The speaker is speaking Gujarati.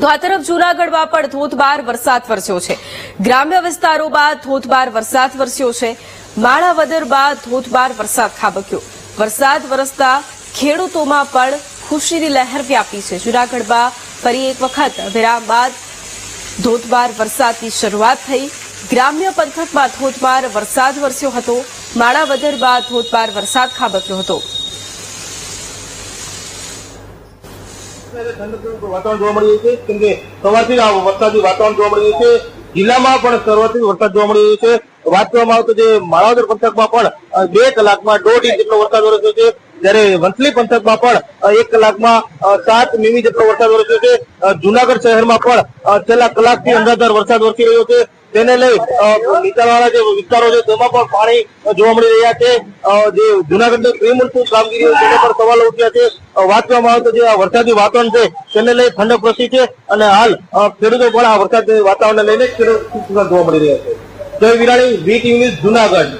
તો આ તરફ જૂનાગઢમાં પણ ધોધમાર વરસાદ વરસ્યો છે. ગ્રામ્ય વિસ્તારોમાં ધોધમાર વરસાદ વરસ્યો છે. માળાવદરમાં ધોધમાર વરસાદ ખાબક્યો. વરસાદ વરસતા ખેડૂતોમાં પણ ખુશીની લહેર વ્યાપી છે. જૂનાગઢમાં ફરી એક વખત વિરામ બાદ ધોધમાર વરસાદની શરૂઆત થઈ. ગ્રામ્ય પંથકમાં ધોધમાર વરસાદ વરસ્યો હતો. માળાવદરમાં ધોધમાર વરસાદ ખાબક્યો હતો. વાતાવરણ જોવા મળી રહ્યું છે, કેમ જિલ્લામાં પણ શરૂઆતથી વરસાદ જોવા મળી રહ્યો છે. વાત કરવામાં આવે તો જે માણાવદર પંથકમાં પણ બે કલાકમાં દોઢ ઇંચ જેટલો વરસાદ વરસ્યો છે. જ્યારે વંથલી પંથકમાં પણ એક કલાકમાં સાત મીમી જેટલો વરસાદ વરસ્યો છે. જુનાગઢ શહેરમાં પણ છેલ્લા કલાકથી અંદાજર વરસાદ વરસી રહ્યો છે. તેને લઈ નીચાણવાળા જે વિસ્તારો છે, તેમાં પણ પાણી જોવા મળી રહ્યા છે. જે જુનાગઢની પ્રિમોન્સૂન કામગીરી તેને પણ સવાલો ઉઠ્યા છે. વાંચવામાં આવે તો જે આ વરસાદી વાતાવરણ છે, તેને લઈ ઠંડક પ્રસી છે અને હાલ ખેડૂતો પણ આ વરસાદી વાતાવરણને લઈને ખેડૂત જોવા મળી રહ્યા છે. જય વિરાણી વીટ યુનિટ જુનાગઢ.